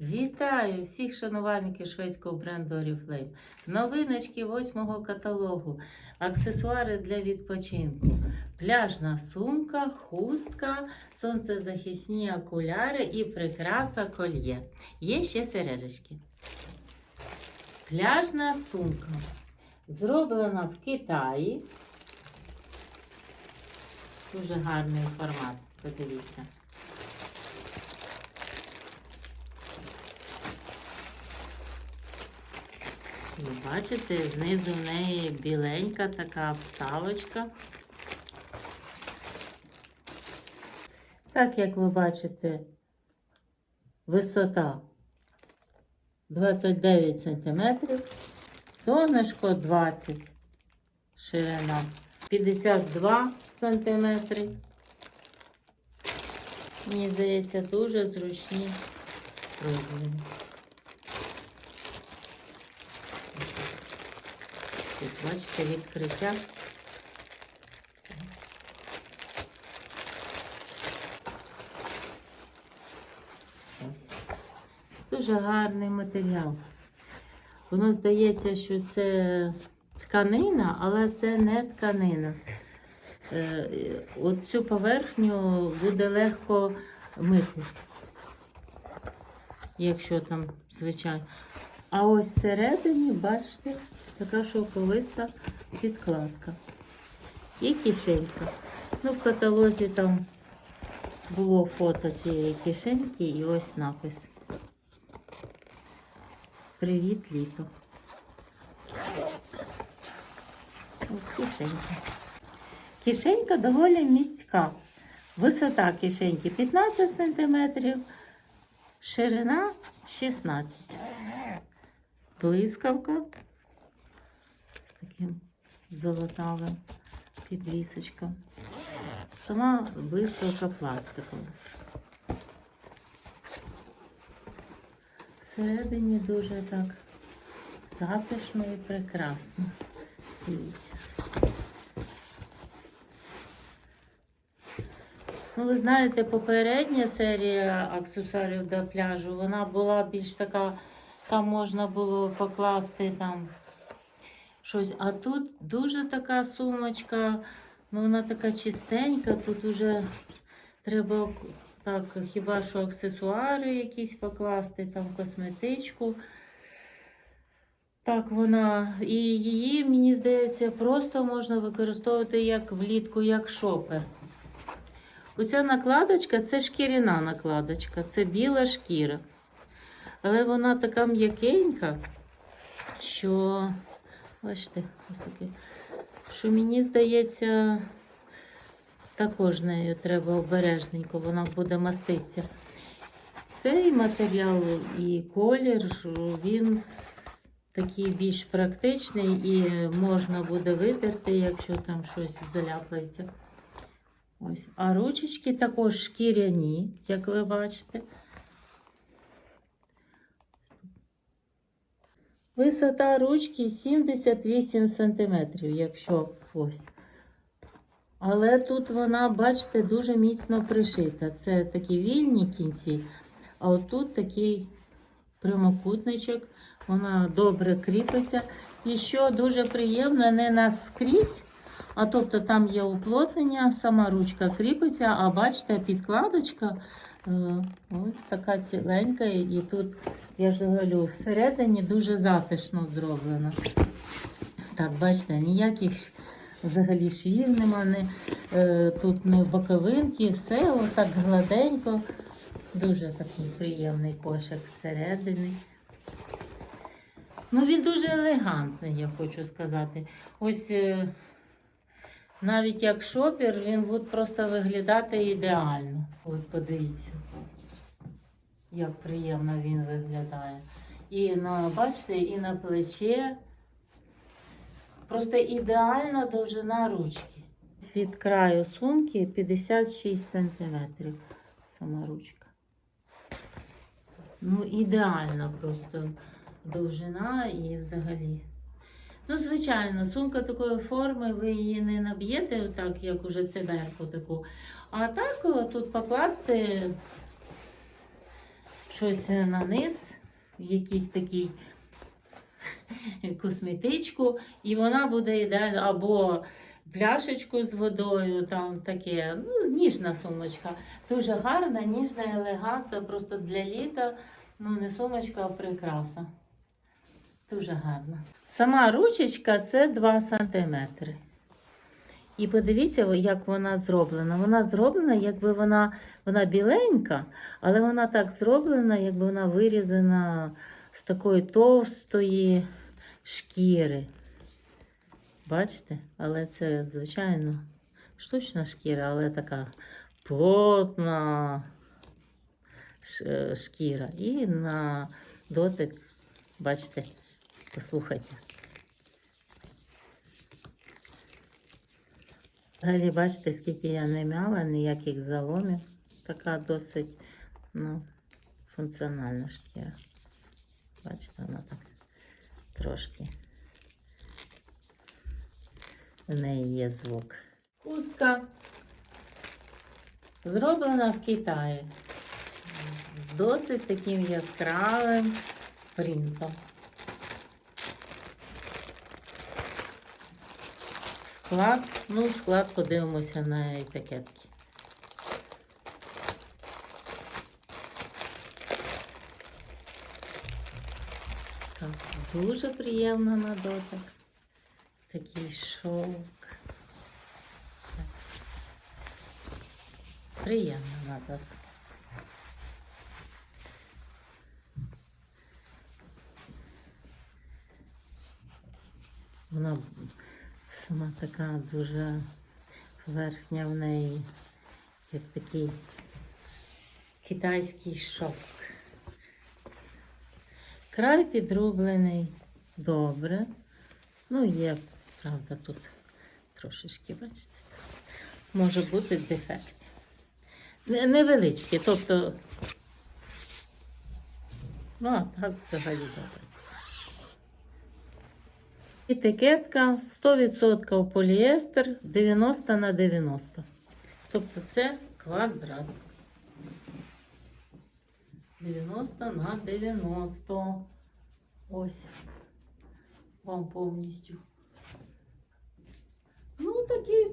Вітаю всіх шанувальників шведського бренду Oriflame. Новиночки восьмого каталогу, аксесуари для відпочинку, пляжна сумка, хустка, сонцезахисні окуляри і прикраса кольє. Є ще сережечки. Пляжна сумка. Зроблена в Китаї. Дуже гарний формат. Подивіться. Ви бачите, знизу в неї біленька така вставочка. Так як ви бачите, висота 29 см, донышко 20 ширина 52 см. Мені здається, дуже зручні зроблені. Тут, бачите, відкриття. Дуже гарний матеріал. Воно здається, що це тканина, але це не тканина. Е, От цю поверхню буде легко мити, якщо там, звичайно. А ось всередині, бачите, така шовковиста підкладка. І кишенька. Ну, в каталозі там було фото цієї кишеньки і ось напис. Привіт, літо. Ось кишенька. Кишенька доволі міська. Висота кишеньки 15 см, ширина 16 см. Блискавка з таким золотавим підвісочком. Сама блискавка пластикова. Всередині дуже так затишно і прекрасно. Дивіться. Ну, ви знаєте, попередня серія аксесуарів до пляжу, вона була більш така, там можна було покласти там щось. А тут дуже така сумочка, ну вона така чистенька, тут уже треба так, хіба що аксесуари якісь покласти, там косметичку. Так, вона і її, мені здається, просто можна використовувати як влітку, як шопер. Оця накладочка це шкіряна накладочка, це біла шкіра. Але вона така м'якенька, що, бачите, ось таке, що мені здається, також нею треба обережненько, вона буде маститися. Цей матеріал і колір, він такий більш практичний і можна буде витерти, якщо там щось заляпається. Ось. А ручечки також шкіряні, як ви бачите. Висота ручки 78 см, якщо ось. Але тут вона, бачите, дуже міцно пришита. Це такі вільні кінці, а отут такий прямокутничок, вона добре кріпиться. І що дуже приємно, не наскрізь, а тобто там є уплотнення, сама ручка кріпиться, а бачите, підкладочка ось така ціленька. І тут, я ж говорю, всередині дуже затишно зроблено. Так, бачите, ніяких взагалі швів нема, не, е, тут не боковинки, все отак гладенько. Дуже такий приємний кошик всередині. Ну, він дуже елегантний, я хочу сказати. Ось е, навіть як шопер, він буде просто виглядати ідеально. От подивіться, як приємно він виглядає. І на, бачите, і на плече. Просто ідеальна довжина ручки. Від краю сумки 56 см сама ручка. Ну, ідеальна просто довжина і взагалі. Ну, звичайно, сумка такої форми, ви її не наб'єте, отак, як уже циберку таку. А так тут покласти щось на низ, якийсь такий косметичку, і вона буде ідеально або пляшечку з водою, там таке, ну, ніжна сумочка. Дуже гарна, ніжна, елегантна, просто для літа. Ну, не сумочка, а прикраса. Дуже гарна. Сама ручечка це 2 см. І подивіться, як вона зроблена. Вона зроблена, якби вона, вона біленька, але вона так зроблена, якби вона вирізана з такої товстої шкіри. Бачите? Але це, звичайно, штучна шкіра, але така плотна е, шкіра. І на дотик, бачите, послухайте. Взагалі, бачите, скільки я не мала, ніяких заломів. Така досить ну, функціональна шкіра. Бачите, вона так трошки. В неї є звук. Хустка зроблена в Китаї з досить таким яскравим принтом. Склад, ну, склад подивимося на етикетки. Дуже приємно на дотик. Такий шовк. Приємно на дотик. Вона сама така дуже поверхня в неї, як такий китайський шовк. Край підрублений добре. Ну, є, правда, тут трошечки, бачите, може бути дефект. Не- Невеличкі, тобто, ну, а так взагалі добре. Етикетка 100% поліестер 90 на 90. Тобто це квадрат. 90 на 90. Ось. Вам повністю. Ну, такий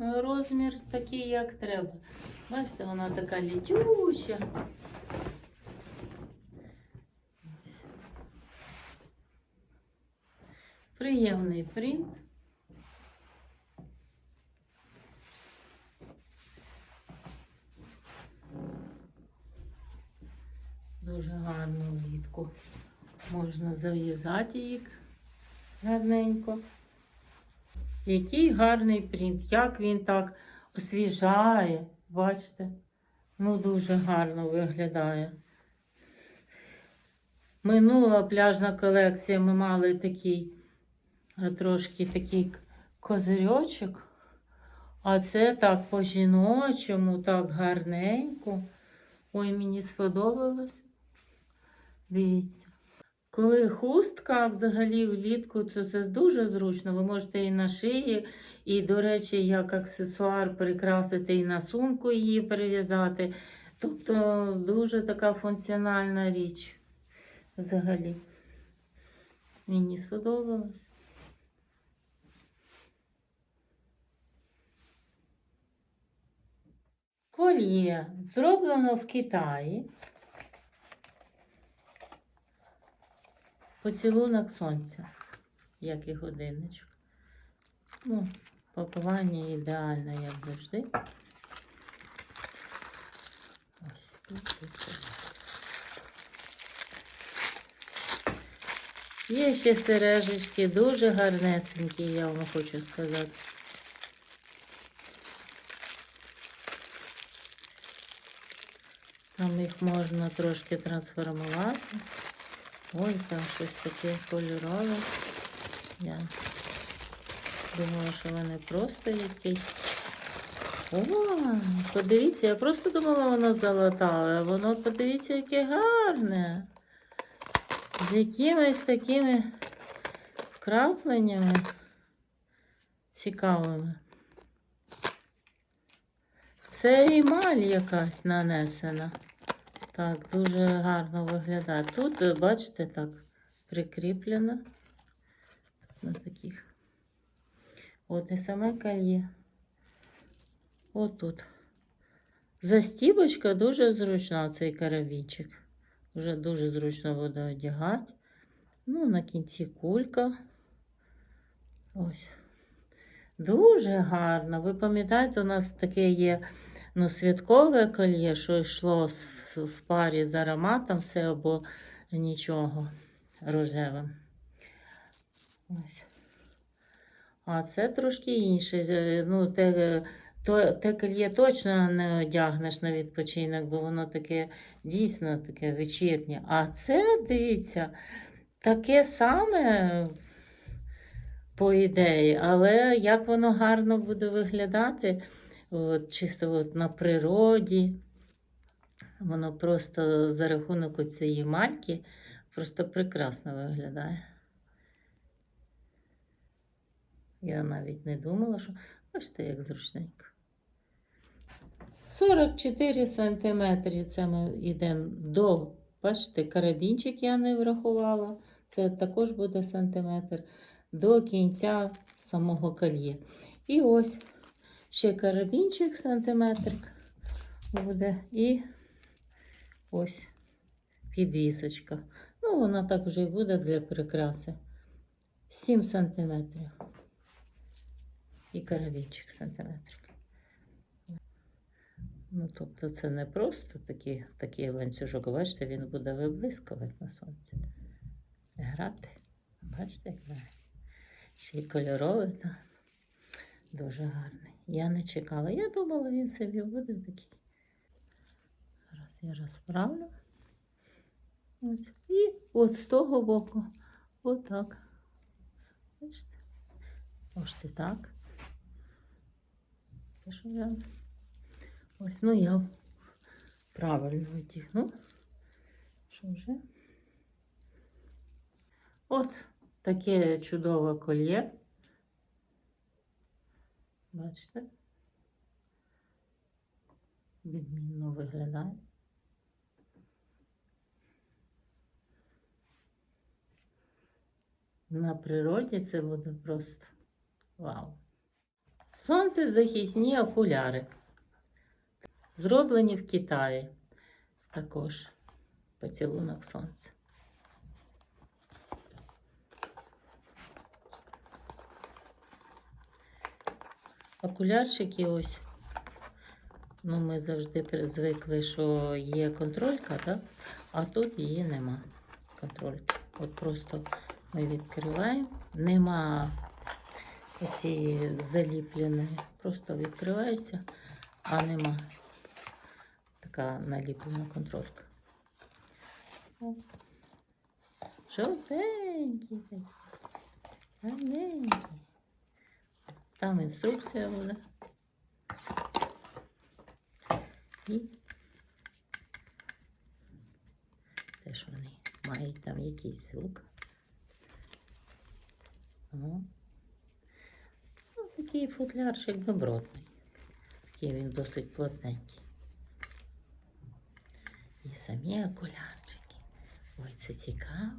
е, розмір, такий, як треба. Бачите, вона така літюча. Приємний принт. Дуже гарно влітку. Можна зав'язати їх гарненько. Який гарний принт, як він так освіжає, бачите? Ну, дуже гарно виглядає. Минула пляжна колекція, ми мали такий трошки такий козирьочок. А це так по-жіночому, так гарненько. Ой, мені сподобалось. Дивіться. Коли хустка взагалі влітку, то це дуже зручно. Ви можете і на шиї, і, до речі, як аксесуар прикрасити і на сумку її перев'язати. Тобто дуже така функціональна річ взагалі. Мені сподобалось. Кольє зроблено в Китаї. Поцілунок сонця, як і годинничок. Ну, пакування ідеальне, як завжди. Ось тут. Є ще сережечки, дуже гарнесенькі, я вам хочу сказати. Там їх можна трошки трансформувати. Ой, там щось таке кольорове. Я думала, що вони просто якісь. О, подивіться, я просто думала, воно золотаве, а воно, подивіться, яке гарне. З якимись такими вкрапленнями цікавими. Це емаль якась нанесена. Так, дуже гарно виглядає. Тут, е, бачите, так, прикріплено на таких. От і саме кольє. От тут. Застібочка дуже зручна, цей карабінчик. Вже дуже зручно буде одягати. Ну, на кінці кулька. Ось. Дуже гарно. Ви пам'ятаєте, у нас таке є ну, святкове кольє, що йшло з- в, парі з ароматом, все або нічого рожевим. Ось. А це трошки інше. Ну, те, то, те кольє точно не одягнеш на відпочинок, бо воно таке дійсно таке вечірнє. А це, дивіться, таке саме по ідеї, але як воно гарно буде виглядати, от, чисто от на природі. Воно просто за рахунок цієї мальки просто прекрасно виглядає. Я навіть не думала, що бачите, як зручненько. 44 сантиметри. Це ми йдемо до, бачите, карабінчик я не врахувала. Це також буде сантиметр до кінця самого кольє. І ось ще карабінчик сантиметр буде і ось підвісочка. Ну, вона так вже і буде для прикраси. 7 сантиметрів. І карабінчик сантиметр. Ну, тобто це не просто такий, такий ланцюжок, бачите, він буде виблискувати на сонці. Грати. Бачите, як грає? Ще й кольоровий, так. Дуже гарний. Я не чекала. Я думала, він собі буде такий. Я розправлю. Ось. І от з того боку. Отак. Бачите? Можете так. Що я... Ось, ну я правильно одягну. Що вже? От таке чудове кольє. Бачите? Відмінно виглядає. На природі це буде просто вау. Сонцезахисні окуляри. Зроблені в Китаї. Також поцілунок сонця. Окулярчики ось. Ну, ми завжди звикли, що є контролька, так? а тут її нема. Контрольки. От просто ми відкриваємо. Нема цієї заліпленої. Просто відкривається, а нема така наліплена контролька. Жовтенький такий. Там інструкція буде. І теж вони мають там якийсь звук. Ну, такий футлярчик добротний. Такий він досить плотненький. І самі окулярчики. Ой, це цікаво.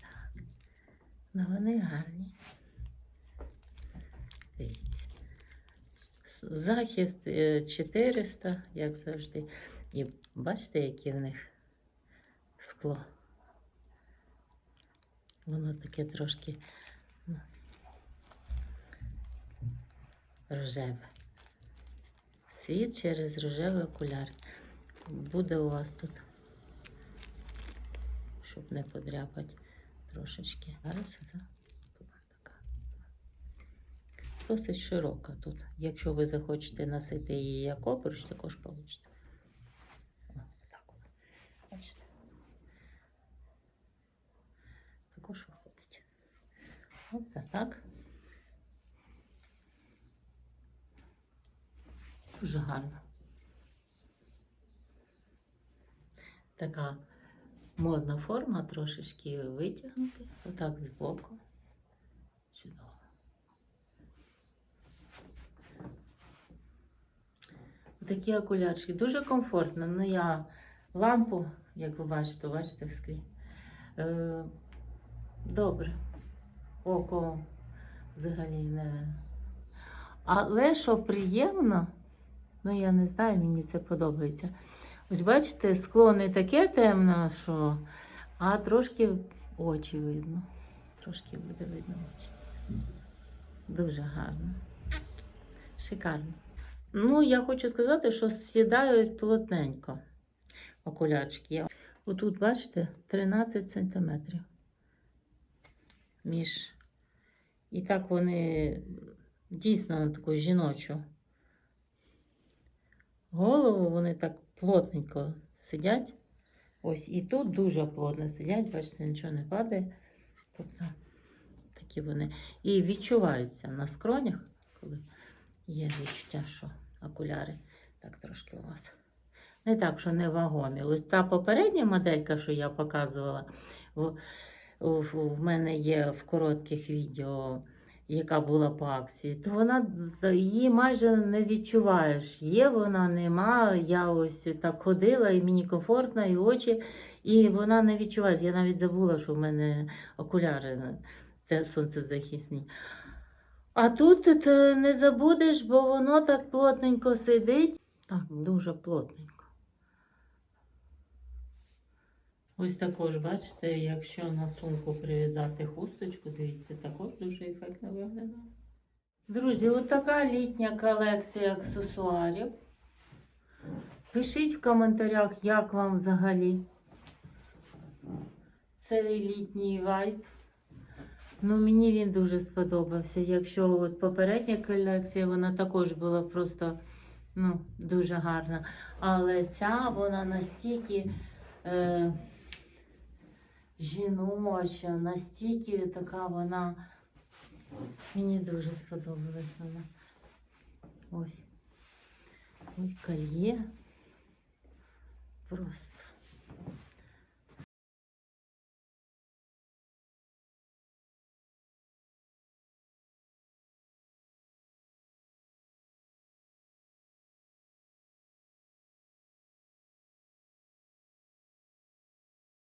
Так. Ну вони гарні. Дивіться. Захист е, 400, як завжди. І бачите, яке в них скло. Воно таке трошки ну, рожеве. Світ через рожевий окуляр. Буде у вас тут, щоб не подряпати трошечки. Зараз така. Досить широка тут. Якщо ви захочете носити її як обруч, також вийде. Так от. Бачите? Також виходить. От так. Дуже гарно. Така модна форма, трошечки витягнути, отак збоку. Чудово. Такі окулярчики. Дуже комфортно. Ну, я лампу, як ви бачите, бачите в склі. Е, добре. Око взагалі не. Але що приємно, ну я не знаю, мені це подобається. Ось бачите, скло не таке темне, що, а трошки очі видно. Трошки буде видно очі. Дуже гарно. Шикарно. Ну, я хочу сказати, що сідають плотненько окулячки. Отут, бачите, 13 сантиметрів. Між. І так вони дійсно таку жіночу. Голову вони так плотненько сидять. Ось і тут дуже плотно сидять, бачите, нічого не падає. Тобто такі вони. І відчуваються на скронях, коли є відчуття, що окуляри так трошки у вас. Не так, що не вагомі. Ось та попередня моделька, що я показувала, в, мене є в коротких відео, яка була по акції, то вона її майже не відчуваєш. Є вона, нема. Я ось так ходила, і мені комфортно, і очі, і вона не відчувається. Я навіть забула, що в мене окуляри те сонцезахисні. А тут не забудеш, бо воно так плотненько сидить. Так, дуже плотненько. Ось також, бачите, якщо на сумку прив'язати хусточку, дивіться, також дуже ефектно виглядає. Друзі, от літня колекція аксесуарів. Пишіть в коментарях, як вам взагалі цей літній вайб. Ну, мені він дуже сподобався. Якщо от попередня колекція, вона також була просто ну, дуже гарна. Але ця вона настільки е, жіноча, настільки така вона. Мені дуже сподобалась вона. Ось. Ось кольє. Просто.